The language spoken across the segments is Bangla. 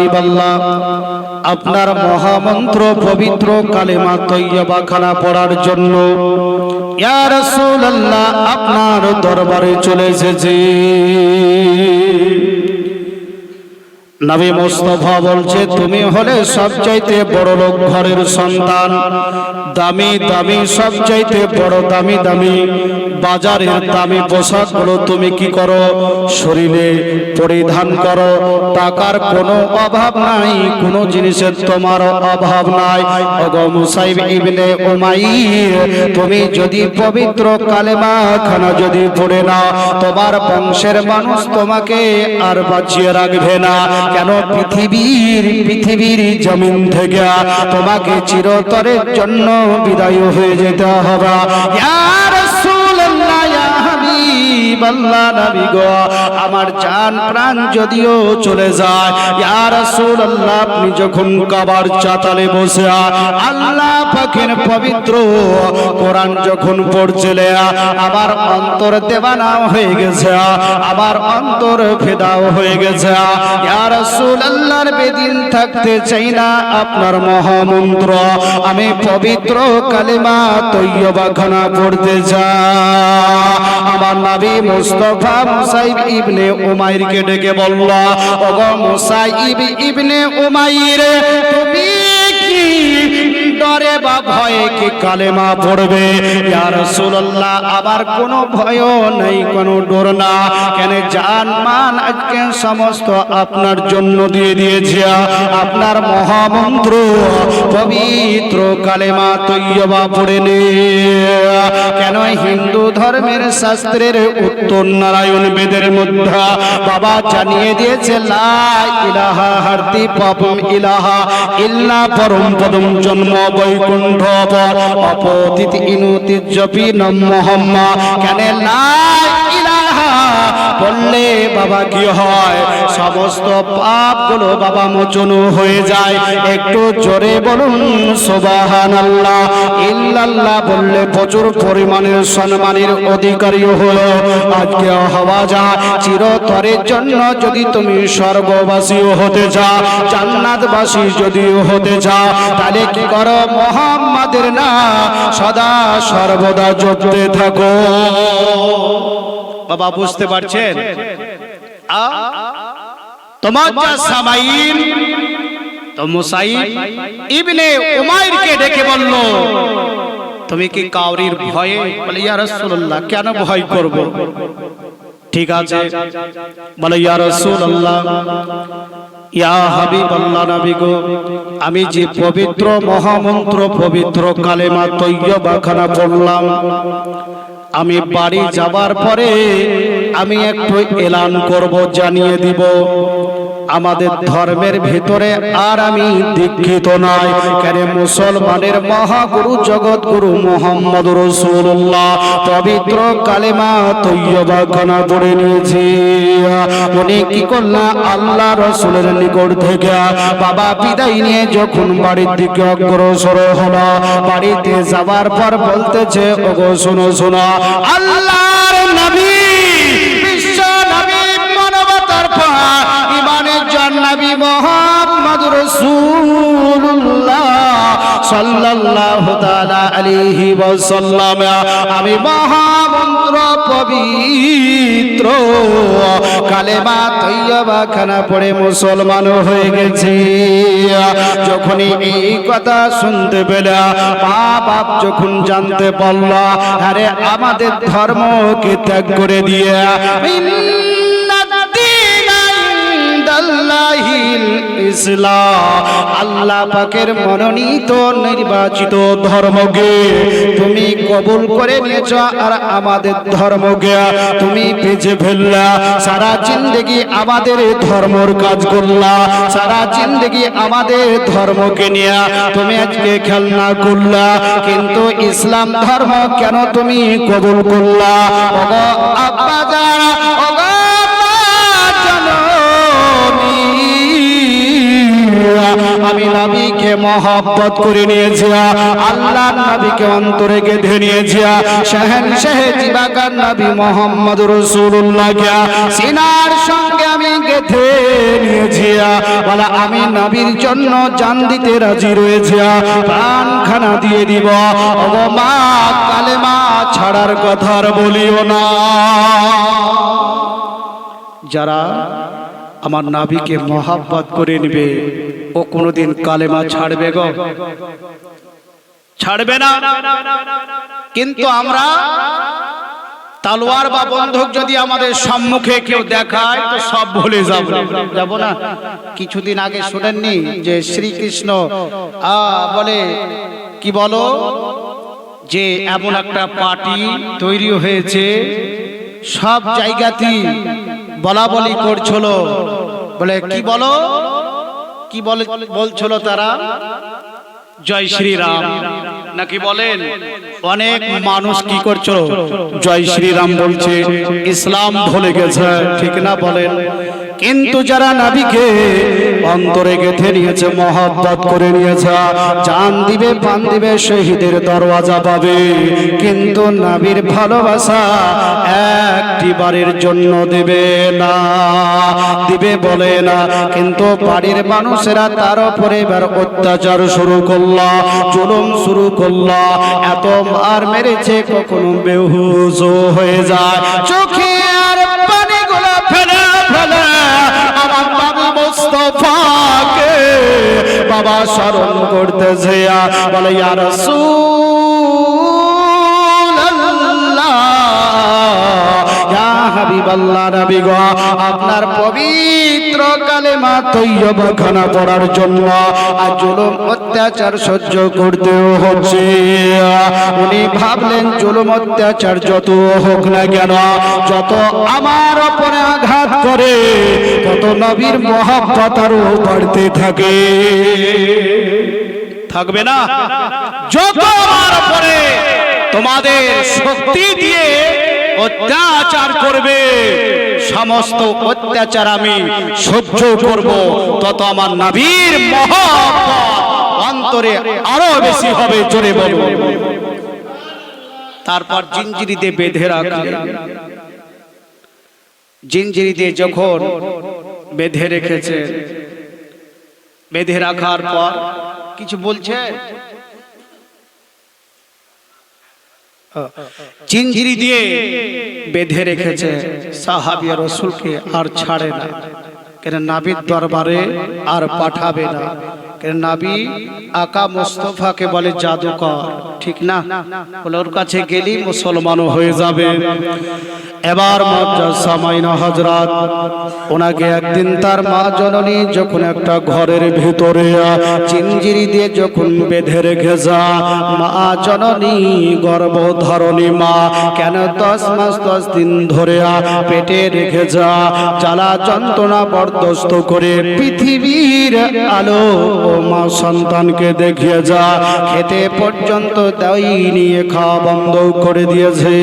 হাবিবাল্লাহ আপনার মহামন্ত্র পবিত্র কালেমা তৈয়বা খানা পড়ার জন্য আপনার দরবারে চলে এসেছি। নবী মোস্তফা বলছে, তুমি হলে সবচাইতে বড় লোক ঘরের সন্তান। দামি দামি, সবচাইতে বড় দামি দামি বাজারের দামি পোশাকগুলো তুমি কি করো? শরীরে পরিধান করো। টাকার কোনো অভাব নাই, কোনো জিনিসের তোমার অভাব নাই। ওগো মুসাইব ইবনে উমাইর, তুমি যদি পবিত্র কালেমা খানা যদি পড়ে না তোমার বংশের মানুষ তোমাকে আর বাঁচিয়ে রাখবে না। কেন পৃথিবীর পৃথিবীর জমিন থেকে তোমাকে চিরতরের জন্য বিদায় হয়ে যেতে হবে। হাবিবাল্লাহ, নবী গো, আমার জান প্রাণ যদিও চলে যায় আপনি যখন কাবার চাতালে বসে আল্লাহ পবিত্র কোরআন যখন আমার অন্তর দেবানা হয়ে গেছে আমার অন্তর ফেদাও হয়ে গেছে বেদিন থাকতে চাই না আপনার মহামন্ত্র আমি পবিত্র কালেমা তৈয়বা খানা পড়তে চাই আমার নবী মুস্তাফা মুসাইব ইবনে উমাইরকে ডেকে বলল ওগো মুসাইব ইবনে উমাইর তুমি কি ডরে বা ভয়ে কি কালেমা পড়বে? ইয়া রাসূলুল্লাহ, আবার কোনো ভয়ও নেই, কোনো ডর না। কেন জান মান আজকে সমস্ত আপনার জন্য দিয়ে দিয়েছে। আপনার মহামন্ত্র, পবিত্র কালেমা তৈয়বা পড়ে নে। কেন হিন্দু ধর্মের শাস্ত্রের উত্তর নারায়ণ বেদের মধ্যে? বাবা জানিয়ে দিয়েছে, লা ইলাহা হারতি পাপম ইলাহা ইল্লা পরম পদম জন্ম বৈকুণ্ঠ অপতিত ইনুতি জপি নম মোহাম্মা। কেন ইলাহা বললে বাবা কি হয়? সমস্ত পাপগুলো বাবা মোচন হয়ে যায়। একটু জোরে বলুন সোবাহান আল্লাহ ইল্লাল্লাহ বললে প্রচুর পরিমাণের সম্মানের অধিকারী হলো। আজকে হওয়া যা চিরতরের জন্য যদি তুমি স্বর্গবাসী হতে চাও, জান্নাতবাসী যদি হতে চাও, তাহলে কি করো? মোহাম্মদের না, সদা সর্বদা জপতে থাকো। বাবা বুঝতে পারছেন? তোমার যা সামাইন তো মুসাইব ইবনে উমাইরকে ডেকে বলল, তুমি কি কাউরির ভয়ে? বলে, ইয়া রাসূলুল্লাহ, কেন ভয় করব? ঠিক আছে। বলে, ইয়া রাসূলুল্লাহ, ইয়া হাবিবাল্লাহ নবী গো, আমি যে পবিত্র মহামন্ত্র পবিত্র কালেমা তৈয়বা খানা পড়লাম আমি বাড়ি যাবার পরে আমি একটু এলান করব জানিয়ে দিব। আমাদের ধর্মের ভিতরে আর আমি দীক্ষিত নয় কেন মুসলমানের মহাগুরু জগৎগুরু মোহাম্মদ রসুল্লাহ পবিত্র কালেমা তৈয়বা খানা পড়ে নিয়েছি। উনি কি করলেন? আল্লাহ রসুলের নিকট থেকে বাবা বিদায় নিয়ে যখন বাড়ির দিকে অগ্রসর হলো বাড়িতে যাবার পর বলতেছে ওগো শোনো শোনো আল্লাহর নবী বিশ্ব নবী মানবতার ইমানের জন্নবী মোহাম্মদ সাল্লাল্লাহু তাআলা আলাইহি আমি মহামন্ত্র পবিত্র, কালেমা তৈয়বা খানা পড়ে মুসলমান হয়ে গেছি। যখনই এই কথা শুনতে পেলে মা বাপ যখন জানতে পারল, আরে আমাদের ধর্মকে ত্যাগ করে দিয়ে ইসলাম আল্লাহ পাকের মনোনীত নির্বাচিত ধর্মকে তুমি কবুল করে নিয়েছ আর আমাদের ধর্মকে তুমি পেছে ফেললা। সারা জিন্দগি আমাদের ধর্মর কাজ করলা। সারা জিন্দগি আমাদের ধর্মকে নিয়ে তুমি আজকে খেলনা করলা। কিন্তু ইসলাম ধর্ম কেন তুমি কবুল করলা? আব্বা যারা আমি নবীকে মহব্বত করে নিয়েছি আল্লাহ নবীকে অন্তরে গেঁথে নিয়েছি শাহেন শাহে জিবাকার নবী মোহাম্মদ রসুল্লাহ সিনার সঙ্গে আমি গেঁথে নিয়েছি বলা, আমি নবীর জন্য জান দিতে রাজি রয়েছি প্রাণ দিয়ে দিব। ও মা কালেমা ছাড়ার কথা বলিও না। যারা আমার নাবিকে মহাব্বত করে নেবে ও কোনোদিন কালেমা ছাড়বে গো। ছাড়বে না। কিন্তু আমরা তালোয়ার বা বন্ধক যদি আমাদের সম্মুখে কেউ দেখায়, তো সব ভুলে যাব। যাব না। কিছুদিন আগে শুনেননি যে শ্রীকৃষ্ণ বলে, কি বলো? যে এমন একটা পার্টি তৈরি হয়েছে, সব জায়গাতেই বলা বলি করছিল। বলে, কি বলো? কি বলে বলছিল তারা? জয় শ্রীরাম। নাকি বলেন, অনেক মানুষ কি করছ জয় শ্রীরাম বলছে, ইসলাম ভুলে গেছে, ঠিক না বলেন? কিন্তু যারা নাবিকে অন্তরে গেথে নিয়েছে, মহব্বত করে নিয়েছে। জান দিবে পান দিবে, শহীদের দরওয়াজা পাবে। কিন্তু নাবির ভালোবাসা একটি বাড়ির জন্য দেবে না। দিবে বলে না, কিন্তু বাড়ির মানুষেরা তার উপরে এবার অত্যাচার শুরু করল, জুলুম শুরু করল। এত মার মেরেছে, কখনো বেহুশ হয়ে যায়। চোখে মুস্তফাকে বাবা স্মরণ করতেছে বলে ইয়ার আপনার পবিত্র কালেমা তৈয়ব খানা পড়ার জন্য আর জুলুম অত্যাচার সহ্য করতেও হচ্ছে। উনি ভাবলেন জুলুম অত্যাচার যত হোক না কেন, যত আমার ওপরে আঘাত করে, তত নবীর মহাব্বত আরও বাড়তে থাকে। থাকবে না? যত আমার উপরে তোমাদের শক্তি দিয়ে অত্যাচার করবে। সমস্ত অত্যাচার আমি সহ্য করব। তত আমার নাবির মহব্বত অন্তরে আরও বেশি হবে, জোরে বলব তারপর জিঞ্জিরিতে বেঁধে রাখলেন জিঞ্জিরি দিয়ে যখন বেঁধে রেখেছে, বেঁধে রাখার পর কিছু বলছে? চিঞ্জিরি দিয়ে বেঁধে রেখেছে সাহাবিয়া রসুলকে আর ছাড়ে না। কেন নাবির দরবারে আর পাঠাবে না? নাবি আকা মোস্তফাকে বলে, জাদুকর। ঠিক না? বলে, ওর কাছে গেলি মুসলমানও হয়ে যাবে। এবার সামাইনা হজরত ওনাকে একদিন তার মা জননী যখন একটা ঘরের ভিতরে চিঞ্জিরি দিয়ে যখন বেঁধে রেখে যা, মা জননী গর্ভধারণী মা, কেন দশ মাস দশ দিন ধরে পেটে রেখে যা, জ্বালা যন্ত্রণা বরদস্ত করে পৃথিবীর আলো মা সন্তানকে দেখিয়ে যা। খেতে পর্যন্ত দাই নিয়ে খাওয়া বন্ধ করে দিয়েছে।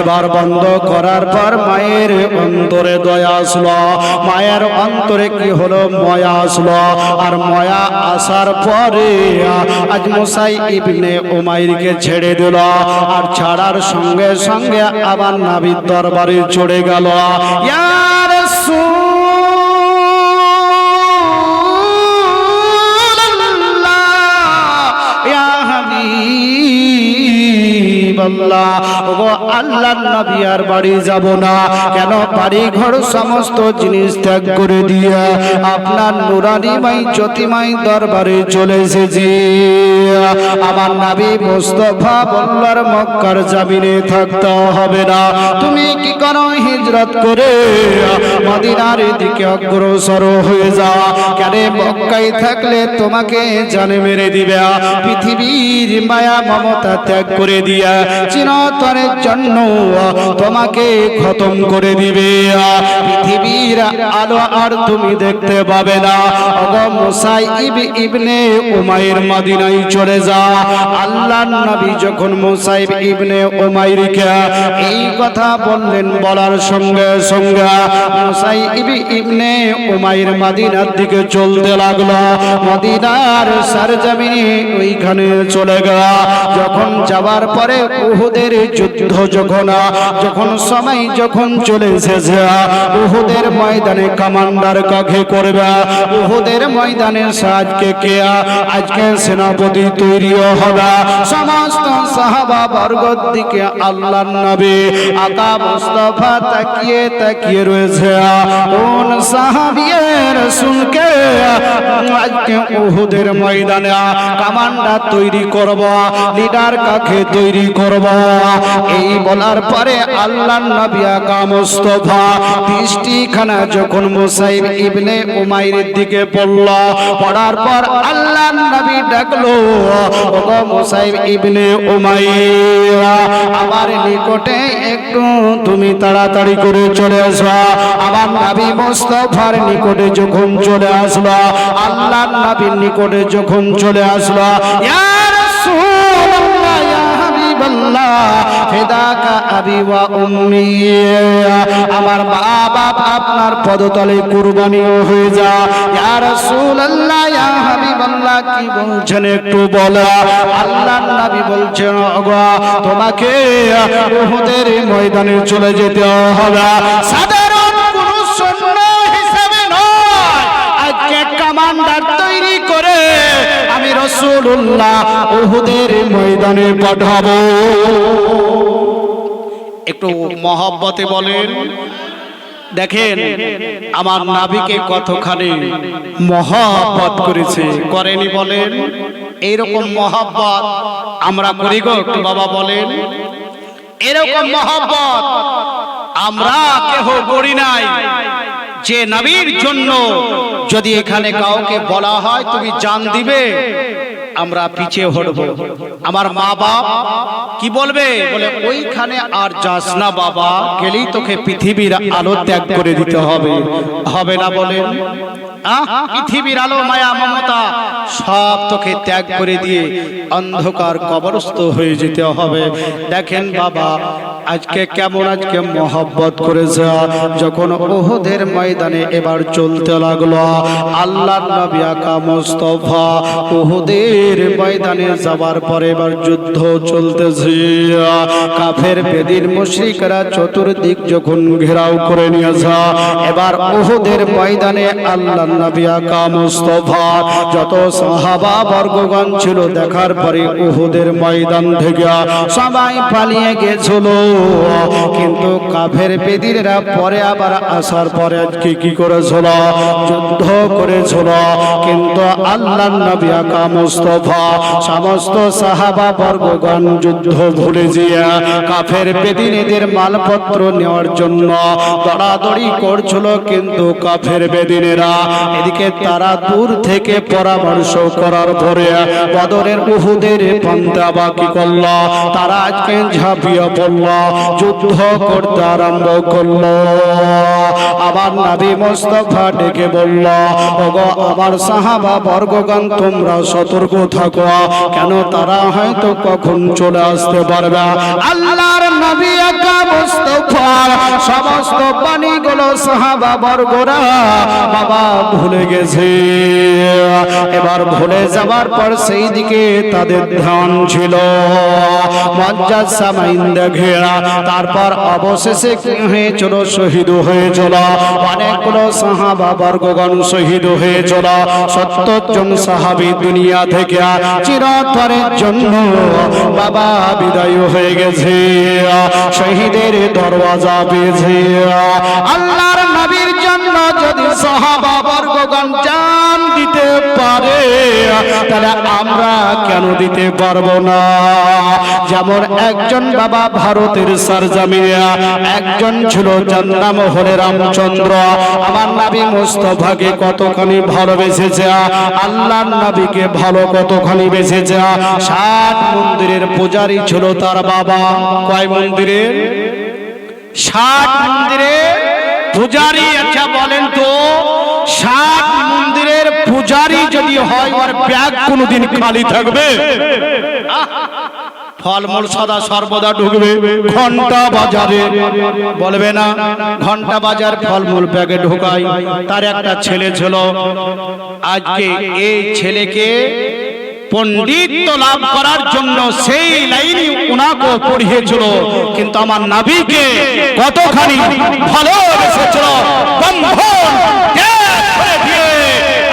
এবার বন্ধ করার পর মায়ের অন্তরে দয়া আসলো। মায়ের অন্তরে কি হলো? ময়া আসলো। আর ময়া আসার পরে আজ মোসাই ইবনে উমাইরকে ছেড়ে দিল। আর ছাড়ার সঙ্গে সঙ্গে আবার নাবির দরবারে চড়ে গেল। ইয়া রাসূলুল্লাহ, হাবিবাল্লাহ, ওগো আল্লাহর নবী আর বাড়ি যাব না। কেন? বাড়ি ঘর সমস্ত জিনিস ত্যাগ করে দিয়ে আপনার নুরানি মাই জ্যোতিমাই দরবারে চলে এসেছি। আমার নাবি মোস্তফা বল্লার মক্কার জামিনে থাকতে হবে না। তুমি কি করো হিজরত করে? মদিনার দিকে অগ্রসর হয়ে যা কেন মক্কায় থাকলে তোমাকে জানে মেরে দিবে? পৃথিবীর মায়া মমতা ত্যাগ করে দিয়া চিরতরের জন্য তোমাকে খতম করে দিবে। পৃথিবীর আলো আর তুমি দেখতে পাবে না। ইবনে উমাইর চলে যা। নবী যখন মুসাইব ইবনে এই কথা বললেন বলার সঙ্গে সঙ্গে মুসাইব ইবনে উমাইর মদিনার দিকে চলতে লাগল। মদিনার সরজমিনে ওইখানে চলে গেল। যখন যাবার পরে উহুদের যুদ্ধ যখন যখন সময় যখন চলে এসেছে, উহুদের ময়দানে কমান্ডার কাকে করবে? উহুদের ময়দানে সাজকে কে? আজকে সেনাপতি তৈরিও হবে। সমস্ত সাহাবা বর্গর দিকে আল্লাহর নবী আকা মুস্তফা তাকিয়ে তাকিয়ে রয়েছে। কোন সাহাবিয়ের শুনকে আজকে উহুদের ময়দানে কমান্ডার তৈরি করব, লিডার কাকে তৈরি করব? এই বলার পরে আল্লাহর নবী দৃষ্টিখানা যখন মুসাইব ইবনে উমাইরের দিকে পড়ল, পড়ার পর নবী ডাকলো মুসাইব ইবনে আমার নিকটে একটু তুমি তাড়াতাড়ি করে চলে আসো আমার নবী মুস্তফার নিকটে যখন চলে আসলো, আল্লাহর নবীর নিকটে যখন চলে আসলো, ইয়া আমার বাপ আপনার পদতলে কুরবানিও হয়ে যা। ইয়া কি বলছেন একটু বলা। আল্লাহর নবী বলছেন তোমাকে ময়দানে চলে যেতে হবে। সাধারণ রসুল্লাহ উহুদের ময়দানে পাঠাবো। একটু মহব্বতে বলেন। দেখেন, আমার নাবিকে কতখানি মহব্বত করেছে। করেনি বলেন? এইরকম মহব্বত আমরা করি গো, একটু বাবা বলেন। এরকম মহব্বত আমরা কেহ করি নাই। যে নবীর জন্য যদি এখানে কাউকে বলা হয়, তুমি জান দিবে। আমরা পিছিয়ে হটব। আমার মা বাপ কি বলবে? বলে, ওইখানে আর যাস না বাবা। গেলেই তোকে পৃথিবীর আলো ত্যাগ করে দিতে হবে। হবে না বলেন? পৃথিবীর আলো, মায়া, মমতা, সব তোকে ত্যাগ করে দিয়ে অন্ধকার কবরস্থ হয়ে যেতে হবে। দেখেন বাবা, আজকে কেমন আজকে মহব্বত করেছে। যখন ওহুদের ময়দানে এবার চলতে লাগল আল্লাহ নবী আকা মোস্তফা ওহুদের ময়দানে যাবার পরে এবার যুদ্ধ চলতেছে। কাফের বেদির মুশরিকরা চতুর্দিক যখন ঘেরাও করে নিয়েছে এবার ওহুদের ময়দানে আল্লাহ নবী আকা মোস্তফা, যত সাহাবা বর্গগণ ছিল দেখার পরে উহুদের ময়দান থেকে সবাই পালিয়ে গেছিল। কিন্তু কাফের বেদিরা পরে আবার আসার পরে আজকে কি করেছিল? যুদ্ধ করেছিল। কিন্তু আল্লাহ নবী আকা মুস্তফা সমস্ত সাহাবা বর্গগণ যুদ্ধ ভুলে কাফের বেদিনীদের মালপত্র নেওয়ার জন্য দড়াদড়ি করছিল কিন্তু কাফের বেদিনেরা। এদিকে তারা দূর থেকে পরামর্শ করার পরে বদরের বাকি করল। তারা আজকে ঝাঁপিয়ে পড়ল, যুদ্ধ করতে আরম্ভ করল। আবার নাবি মোস্তফা ডেকে বলল, ওগো সাহাবা বর্গগান তোমরা সতর্ক থাকো। কেন তারা হয়তো কখন চলে আসতে পারবে? আল্লাহর নবী সমস্ত বাণীগুলো সাহাবা বর্গরা বাবা ভুলে গেছে। এবার ভুলে যাবার পর সেই দিকে তাদের ধ্যান ছিল। ঘেরা তারপর অবশেষে কি হয়েছিল? শহীদ হয়েছিল অনেকগুলো সাহাবা বর্গগণ শহীদ হয়েছিল সত্তর জন সাহাবি দুনিয়া থেকে চিরতরের জন্য বাবা বিদায় হয়ে গেছে। শহীদের দরওয়াজা পেয়েছে। আল্লাহর নবীর জন্য যদি সাহাবা বর্গগণ জান দিতে পারে। তাহলে আমরা কেন দিতে পারব না? যেমন একজন বাবা ভারতের সারজামিয়া, একজন ছিল যার নাম হলে রামচন্দ্র। আমার নাবি মুস্তফাকে কতখানি ভালোবেসেছে? আল্লাহর নাবিকে ভালো কতখানি বেসেছে ষাট মন্দিরের পূজারি ছিল তার বাবা। কয় মন্দিরের? ষাট মন্দিরে পূজারি আচ্ছা বলেন তো। ষাট মন্দিরের পূজারি যদি হয়, ওর ব্যাগ কোনোদিন খালি থাকবে। ফলমূল সদা সর্বদা ঢুকবে। ঘণ্টা বাজারে বলবে না ঘণ্টা বাজার ফলমূল ব্যাগে ঢোকাই। তার একটা ছেলে ছিল। আজকে এই ছেলেকে পণ্ডিত্য লাভ করার জন্য সেই লাইনই উনাকে পড়িয়েছিল। কিন্তু আমার নাবিকে কতখানি ভালোবেসেছিল বন্ধন ত্যাগ করে দিয়ে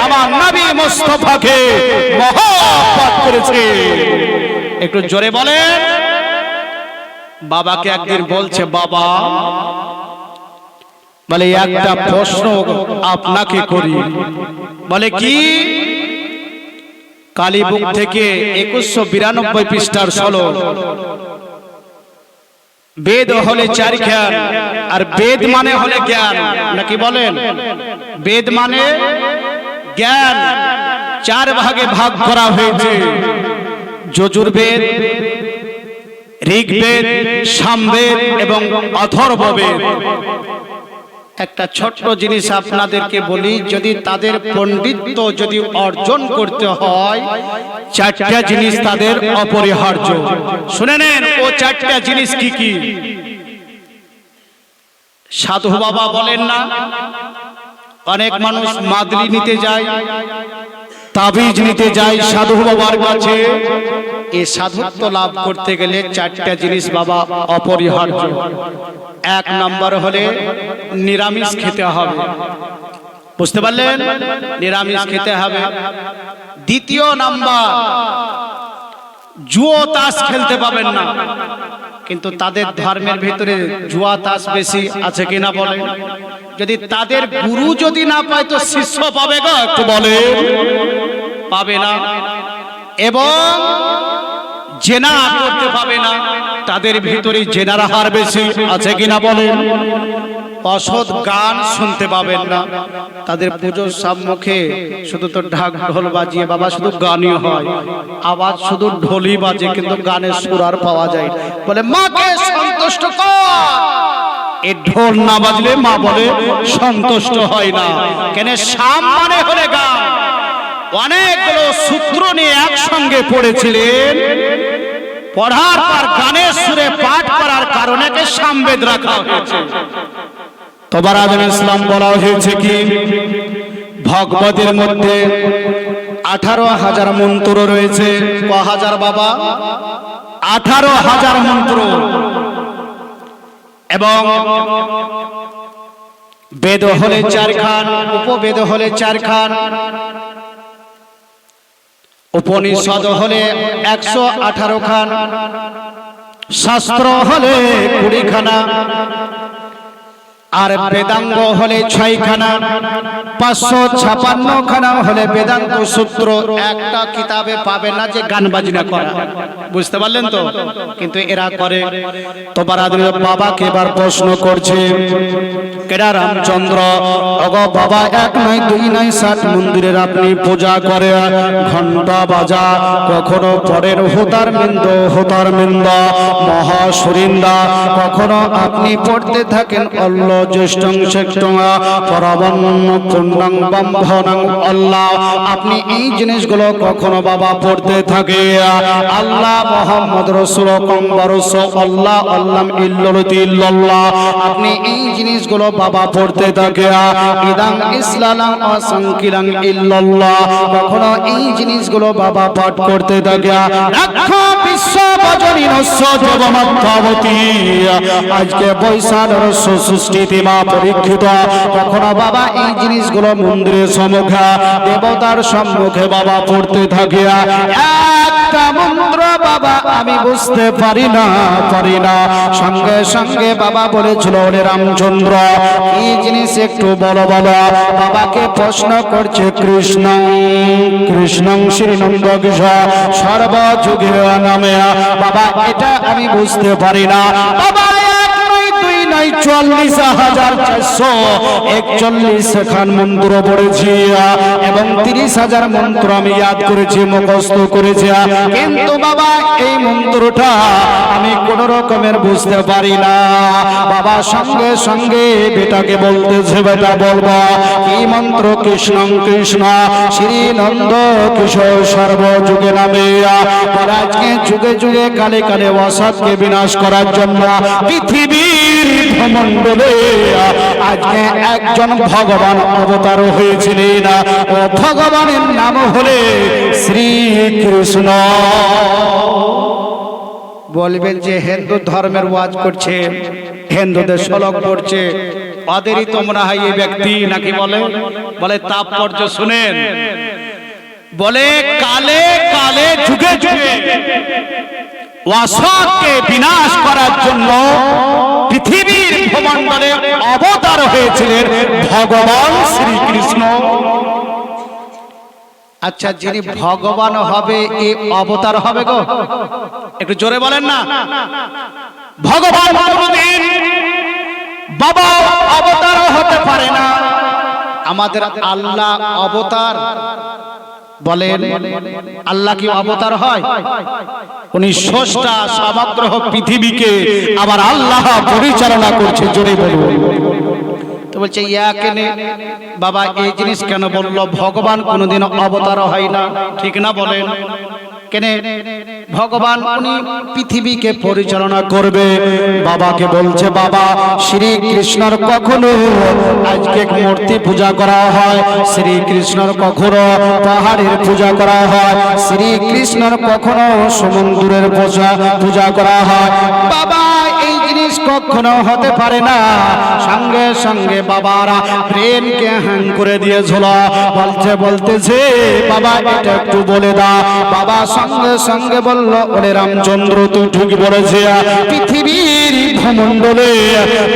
আমার নাবি মোস্তফাকে মহব্বত করেছে। একটু জোরে বলেন। বাবাকে একদিন বলছে, বাবা, বলে, একটা প্রশ্ন আপনাকে করি। বলে, কি? কালীবুক থেকে একুশশো বিরানব্বই পৃষ্ঠার ষোলো। বেদ হলে চার জ্ঞান, আর বেদ মানে হলে জ্ঞান, নাকি বলেন? বেদ মানে জ্ঞান চার ভাগে ভাগ করা হয়েছে। যজুর্বেদ, ঋগ্বেদ, সামবেদ এবং অথর্ববেদ। একটা ছোট্ট জিনিস আপনাদেরকে বলি, যদি তাদের পণ্ডিত্য যদি অর্জন করতে হয়, চারটা জিনিস তাদের অপরিহার্য। শুনে নেন, ও চারটা জিনিস কি কি? সাধু বাবা বলেন না অনেক মানুষ মাদলি নিতে যায় তাবিজ নিতে যায় সাধু বাবার কাছে। এই সাধুত্ব লাভ করতে গেলে চারটা জিনিস বাবা অপরিহার্য। এক নাম্বার হলে নিরামিষ খেতে হবে। বুঝতে পারলেন? নিরামিষ খেতে হবে। দ্বিতীয় নাম্বার জুয়ো তাস খেলতে পাবেন না। কিন্তু তাদের ধর্মের ভিতরে জুয়া তাস বেশি আছে কিনা বলে যদি তাদের গুরু যদি না পায়, তো শিষ্য পাবে গো, একটু বলে পাবে না। এবং জেনা করতে পাবে না। তাদের ভিতরে জেনার হার বেশি আছে কিনা বলেন। অসৎ গান শুনতে পাবেন না। তাদের পুজোর সম্মুখে শুধু তো ঢাক ঢোল বাজিয়ে বাবা শুধু গানই হয়। আবার শুধু ঢোলই বাজে, কিন্তু গানের সুর আর পাওয়া যায়। বলে, মাকে সন্তুষ্ট কর। এ ঢোল না বাজলে মা বলে, সন্তুষ্ট হয় না। কেন সাম মানে হলে গান অনেকগুলো সূত্র নিয়ে একসঙ্গে পড়েছিলেন। পড়ার পর গানের সুরে পাঠ করার কারণে সামবেদ রাখা হয়েছে। তোবার ইসলাম বলা হয়েছে কি? ভগবতের মধ্যে আঠারো হাজার মন্ত্র রয়েছে। ক হাজার বাবা? আঠারো হাজার মন্ত্র। এবং বেদ হলে চার খান উপবেদ হলে চার খান উপনিষদ হলে একশো আঠারো খান, শাস্ত্র হলে কুড়ি খানা আর বেদাঙ্গ হলে ছয়খানা পাঁচশো ছাপান্ন খানা হলে বেদান্ত সূত্র একটা কিতাবে পাবে না যে গান বাজনা করা। বুঝতে পারলেন তো? কিন্তু এরা করে। তোমার বাবাকে এবার প্রশ্ন করছে কেডা রামচন্দ্র? অগ বাবা এক নয় দুই নয় ষাট মন্দিরের আপনি পূজা করে ঘণ্টা বাজা। কখনো পরের হোতার মিন্দ হোতার মিন্দ মহাসুরিন্দা। কখনো আপনি পড়তে থাকেন অল্ল জ্যেষ্ঠং শ্রেষ্ঠং পরবন্ন পূর্ণং বম্ভনং আল্লাহ। আপনি এই জিনিসগুলো কখনো বাবা পড়তে থাকে। আল্লাহ মোহাম্মদ রসুল কম্বরস আল্লাহ ইল্লতি ইল্লাল্লাহ। আপনি এই জিনিসগুলো বাবা পড়তে থাকে। ইদাং ইসলালাম অসংকিলাং ইল্লাল্লাহ। কখনো এই জিনিসগুলো বাবা পাঠ করতে থাকে। রাখো আজকে বৈশাখ রস্য সৃষ্টি নীতিমা পরীক্ষিত। কখনো বাবা এই জিনিসগুলো মন্দিরের সম্মুখে, দেবতার সম্মুখে বাবা পড়তে থাকে। একটা মন্ত্র বাবা আমি বুঝতে পারি না পারি না। সঙ্গে সঙ্গে বাবা বলেছিল রামচন্দ্র এই জিনিস একটু বলো বলো বাবাকে প্রশ্ন করছে, কৃষ্ণ কৃষ্ণ শ্রীনন্দ কিশোর সর্বযুগে নামে। বাবা, এটা আমি বুঝতে পারি না। বাবা নয় চল্লিশ হাজার চারশো একচল্লিশ খান মন্ত্র পড়েছি এবং তিরিশ হাজার মন্ত্র আমি ইয়াদ করেছি, মুখস্থ করেছি কিন্তু বাবা, এই মন্ত্রটা আমি কোন রকমের বুঝতে পারি না। বাবা, সঙ্গে সঙ্গে বেটাকে বলতেছে, বেটা বলব কি মন্ত্র? কৃষ্ণ কৃষ্ণ শ্রী নন্দ কিশোর সর্বযুগে নামে আজকে যুগে যুগে কালে কালে অসৎকে বিনাশ করার জন্য পৃথিবীর আজকে একজন ভগবান অবতার হয়েছিলেন। ও ভগবানের নাম হলে শ্রীকৃষ্ণ। বলবেন যে হিন্দু ধর্মের ওয়াজ করছে, হিন্দুদের শ্লোক পড়ছে। ওদেরই তোমরা এই ব্যক্তি, নাকি বলে? বলে, তাৎপর্য শুনেন। বলে, কালে কালে যুগে যুগে অসৎকে বিনাশ করার জন্য পৃথিবীর ভূমণ্ডলে অবতার হয়েছিলেন ভগবান শ্রীকৃষ্ণ। আচ্ছা যিনি ভগবান হবে এ অবতার হবে গো। একটু জোরে বলেন না। ভগবান কোনদিন বাবা অবতারও হতে পারে না। আমাদের আল্লাহ অবতার। বলেন, আল্লাহ কি অবতার হয়? উনি স্রষ্টা সমগ্র পৃথিবীকে আবার আল্লাহ পরিচালনা করছে, জোরে বলুন। তো বলছে ইয়া কেনে বাবা, এই জিনিস কেন বলল? ভগবান কোনোদিন অবতার হয় না, ঠিক না বলেন। কেনে? ভগবান, উনি পৃথিবীকে পরিচালনা করবে। বাবাকে বলছে, বাবা শ্রী কৃষ্ণর কখনো আজকে মূর্তি পূজা করা হয়? শ্রী কৃষ্ণর কখনো পাহাড়ের পূজা করা হয়? শ্রী কৃষ্ণর কখনো সমুদ্রের পূজা পূজা করা হয়? বাবা, এই জিনিস কখনো হতে পারে না। সঙ্গে সঙ্গে বাবারা প্রেমকে হ্যাং করে দিয়েছিল। বলছে, বলতেছে, বাবা, এটা একটু বলে দাও বাবা সঙ্গে সঙ্গে বলল, ওরে রামচন্দ্র, তুই ঠিক বলেছে পৃথিবীর ভূমণ্ডলে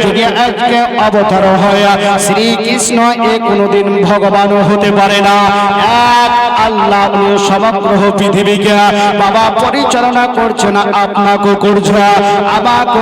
যদি আজকে অবতার হয়, শ্রীকৃষ্ণ এ কোনোদিন ভগবান হতে পারে না। এক আল্লাহ সমগ্র পৃথিবীকে বাবা পরিচালনা করছে না আপনাকে করছে আমাকে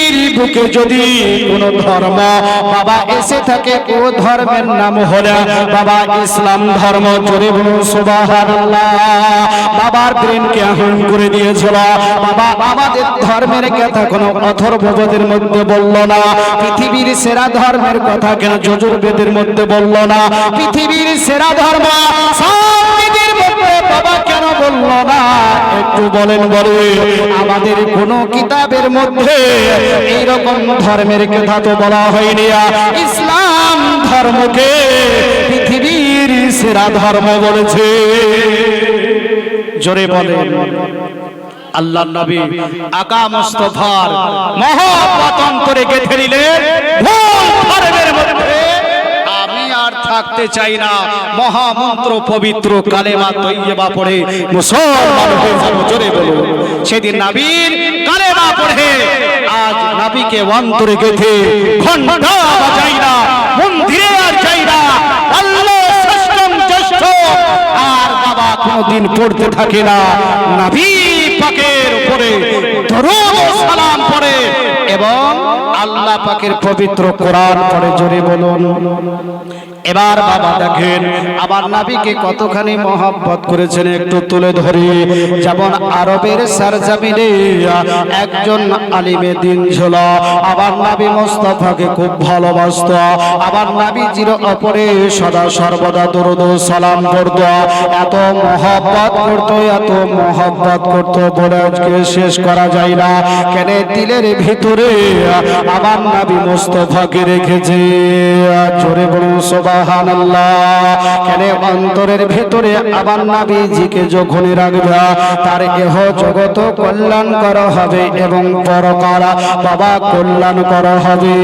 বুকে যদি কোন ধর্ম বাবা এসে থাকে, ও ধর্মের নাম হলো বাবা ইসলাম ধর্ম। জোরে বলুন, সুবহানাল্লাহ। বাবার ব্রেনকে আহ্বান করে দিয়েছিল। বাবা আমাদের ধর্মের কথা কোনো অথর্ববেদের মধ্যে বলল না। পৃথিবীর সেরা ধর্মের কথা কেন যজুর্বেদের মধ্যে বলল না? পৃথিবীর সেরা ধর্ম সঙ্গীতের মধ্যে বাবা বলল না একটু বলেন বলে আমাদের কোন কিতাবের মধ্যে এইরকম ধর্মের কথা তো বলা হয়নি। ইসলাম ধর্মকে পৃথিবীর সেরা ধর্ম বলেছে। জোরে বলেন। আল্লাহ নবী আকা মুস্তফার মহাপতন্তরে গেথে নিলেন ভুল ধর্মের মধ্যে। থাকতে চাই না। মহামন্ত্র পবিত্র কালেমা তৈয়বা পড়ে মুসলমান হয়ে যাব, জোরে বলুন। সেদিন নবীর কালেমা পড়ে, আজ নবীকে অন্তরে গেথে ঘণ্টা না, মন্দিরে আর যাই না। আল্লাহ আর বাবা কোনদিন পড়তে থাকে না। নবী পাকের দরুদ ও সালাম পড়ে এবং আল্লাহ পাকের পবিত্র কোরআন পড়ে জোরে বলুন। এবার বাবা দেখেন আবার নাবিকে কতখানি মহব্বত করেছেন একটু তুলে ধরি। যেমন আরবের সারজামিনে একজন আলিমে দিন ছিল আবার নাবি মোস্তফাকে খুব ভালোবাসত আবার নাবি চির অপরে সদা সর্বদা দরুদ সালাম করত এত মহব্বত করত, এত মহব্বত করত বলে আজকে শেষ করা যায় না। কেন দিলের ভিতরে আবার নাবি মোস্তফাকে রেখেছে। জোরে বলুন সোবাহান কেন অন্তরের ভিতরে আবার নাবিজিকে যখন রাখবে, তার এহ জগত কল্যাণ করা হবে এবং পরকার বাবা কল্যাণ করা হবে।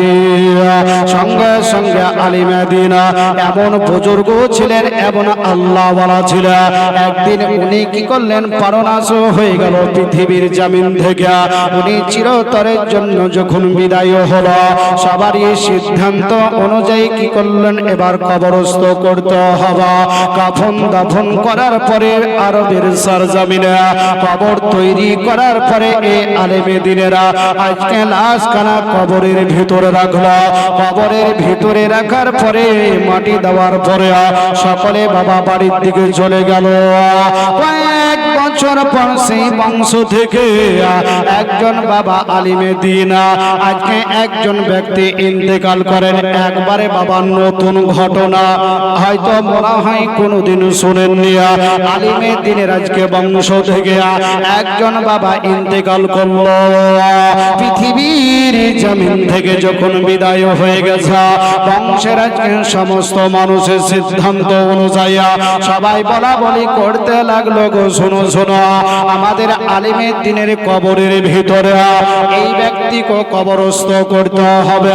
সঙ্গে সঙ্গে আলিমাদিনা এমন বুজুর্গ ছিলেন, এমন আল্লাহ বলা ছিল একদিন উনি কি করলেন? পারনাশ হয়ে গেল পৃথিবীর জামিন থেকে। উনি চিরতরের জন্য যখন বিদায় হলো, সবারই সিদ্ধান্ত অনুযায়ী কি করলেন? এবার কবরস্থ করতে হবে। কাফন দাফন করার পরে আরবের সরজমিনে কবর তৈরি করার পরে এ আলেমে দিনেরা আজকে লাশ কানা কবরের ভিতরে রাখল। কবরের ভিতরে রাখার পরে মাটি দেওয়ার পরে সকলে বাবা বাড়ির দিকে চলে গেল। কয়েক বছর পর সেই বংশ থেকে একজন বাবা আলিমে দিনা আজকে একজন ব্যক্তি ইন্তেকাল করেন, একবারে বাবা নতুন ঘটনা। হয়তো মনে হয় কোনোদিন শুনেননি। আলিমে দিনের আজকে বংশ থেকে একজন বাবা ইন্তেকাল করল। পৃথিবীর জমিন থেকে যখন বিদায় হয়ে গেছে, বংশের আজকে সমস্ত মানুষের সিদ্ধান্ত অনুযায়ী সবাই বলা বলি করতে লাগল গো, শোনো শোনো। আমাদের আলিমের দিনের কবরের ভিতরে এই ব্যক্তিকে কবরস্থ করতে হবে,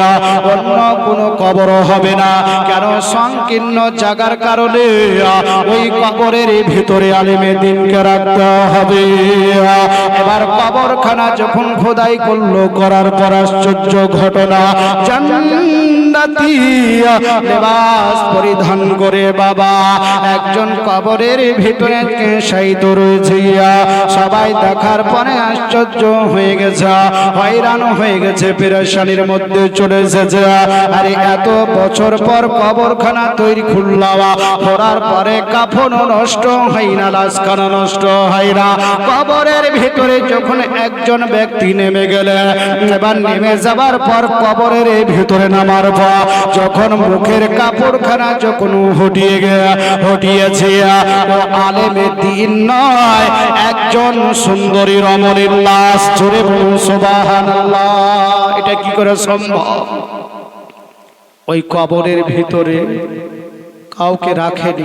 অন্য কোনো কবর হবে না। কেন? সংকীর্ণ জাগার কারণে ওই কবরের ভিতরে আলিমে দিনকে রাখতে হবে। এবার কবরখানা যখন খোদাই করল, করার পর আশ্চর্য ঘটনা, জান্নাতি লেবাস পরিধান করে বাবা। একজন কবরের ভিতরে শায়িত রয়েছে সবাই দেখার পরে আশ্চর্য হয়ে গেছে হয়রান হয়ে গেছে, পেরেশানির মধ্যে চলে এসেছে। আরে এত বছর পর কবরখানা তৈরি খুললাম করার পরে কাফন নষ্ট হয় না, লাশখানা নষ্ট হয় না। কবরের ভিতরে যখন একজন ব্যক্তি নেমে গেলে, এবার নেমে যাবার পর কবরের ভিতরে নামার পর যখন মুখের কাপড়খানা যখন হটিয়ে গেয়া, হটিয়েছে, ও আলেমে দিন নয়, একজন সুন্দরী রমণীর লাশ ছড়ে বলুন এটা কি করে সম্ভব? ওই কবরের ভিতরে কাউকে রাখেনি।